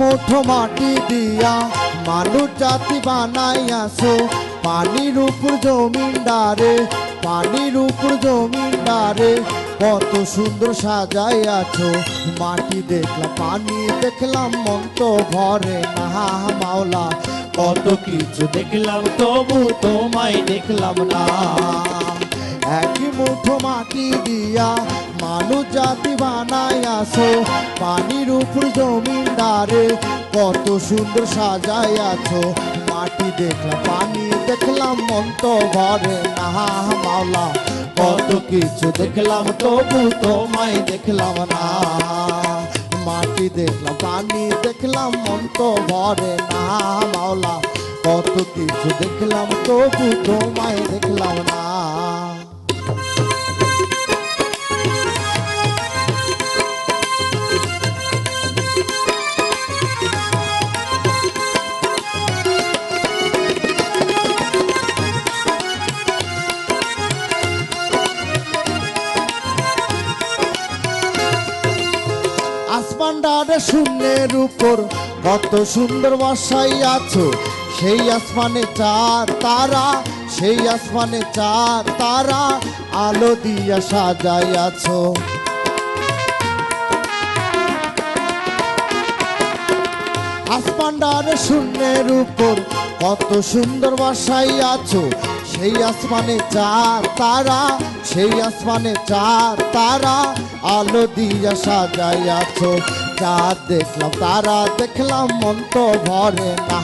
মুঠো মাটি দিয়া মানুষ জাতি বানাইয়াছো। পানির উপর জমিনদারে পানির উপর জমিনদারে কত সুন্দর সাজাই আছো মাটি দেখলাম, পানি দেখলাম মন তো ভরে না মাওলা, কত কিছু দেখলাম, তবু তোমায় দেখলাম না। একই মুঠো মাটি দিয়া জাতি বানাইয়াছো পানির উপর জমিনদারে কত সুন্দর সাজাইয়াছো মাটি দেখলাম, পানি দেখলাম মন তো ভরে না মাওলা, কত কিছু দেখলাম, তবু তোমায় দেখলাম না। মাটি দেখলাম, পানি দেখলাম মন তো ভরে না মাওলা, কত কিছু দেখলাম, তবু তোমায় দেখলাম না। আসমানটারে শূন্যের উপর কত সুন্দর বসাই আছো। সেই আসমানে চার তারা, সেই আসমানে চার তারা, আলো দিয়া সাজাই আছো। আসমানটারে শূন্যের উপর কত সুন্দর বসাই আছো। সেই আসমানে চার তারা, সেই আসমানে চার তারা, আলো দিয়া আছো চাঁদ দেখলাম, তারা দেখলাম, মন তো ভরে না।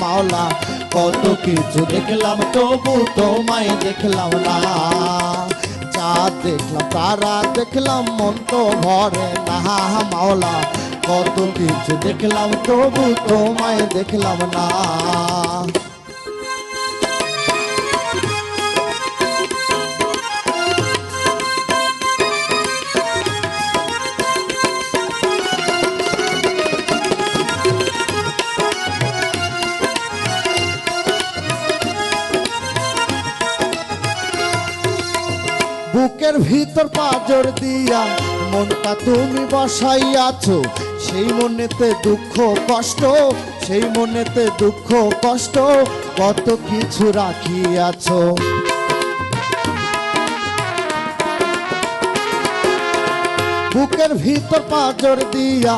মাওলা, কত কিছু দেখলাম, তবু তোমায় দেখলাম না। চাঁদ দেখলাম, তারা দেখলাম, মন তো ভরে না। মাওলা, কত কিছু দেখলাম, তবু তোমায় দেখলাম না। বুকের ভিতর পাজর দিয়া, মনটা তুমি বসাইয়াছো। সেই মনেতে দুঃখ, কষ্ট, সেই মনেতে দুঃখ, কষ্ট, কত কিছু রাখিয়াছো। বুকের ভিতর পাজর দিয়া,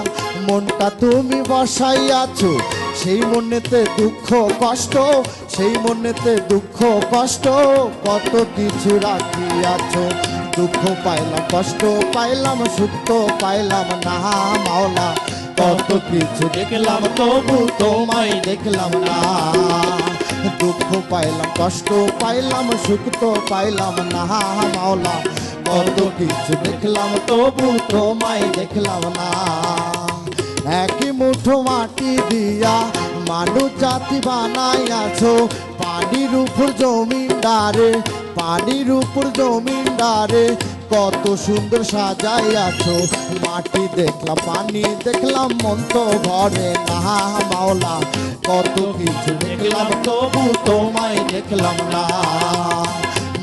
মনটা তুমি বসাইয়াছো। সেই মনেতে দুঃখ কষ্ট, সেই মনেতে দুঃখ কষ্ট, কত কিছু রাখিয়াছো। দুঃখ পাইলাম, কষ্ট পাইলাম, সুখ পাইলাম, না মাওলা, কত কিছু দেখলাম, তবু তোমায় দেখলাম না। দুঃখ পাইলাম, কষ্ট পাইলাম, সুখ তো পাইলাম, না মাওলা, কত কিছু দেখলাম, তবু তোমায় দেখলাম না। একই মুঠো মাটি দিয়া মানুষ জাতি বানাইয়াছো। পানির উপর জমিনদারে পানির উপর জমিনদারে কত সুন্দর সাজাইয়াছো। মাটি দেখলাম, পানি দেখলাম, মন তো ঘরে না মাওলা। কত কিছু দেখলাম, তবু তোমায় দেখলাম না।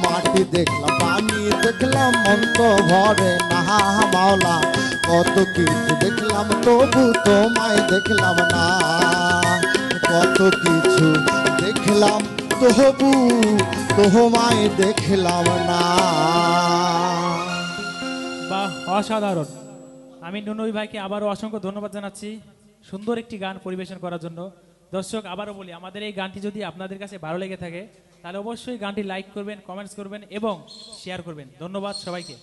মাটি দেখলাম, পানি দেখলাম, মন তো ভরে না মাওলা। কত কিছু দেখলাম, তবু তোমায় দেখলাম না। কত কিছু দেখলাম, তবু তোমায় দেখলাম না। বাহ, অসাধারণ। আমি নুনই ভাইকে আবারও অসংখ্য ধন্যবাদ জানাচ্ছি সুন্দর একটি গান পরিবেশন করার জন্য। দর্শক, আবারও বলি, আমাদের এই গানটি যদি আপনাদের কাছে ভালো লেগে থাকে, তাহলে অবশ্যই গানটি লাইক করবেন, কমেন্টস করবেন এবং শেয়ার করবেন। ধন্যবাদ সবাইকে।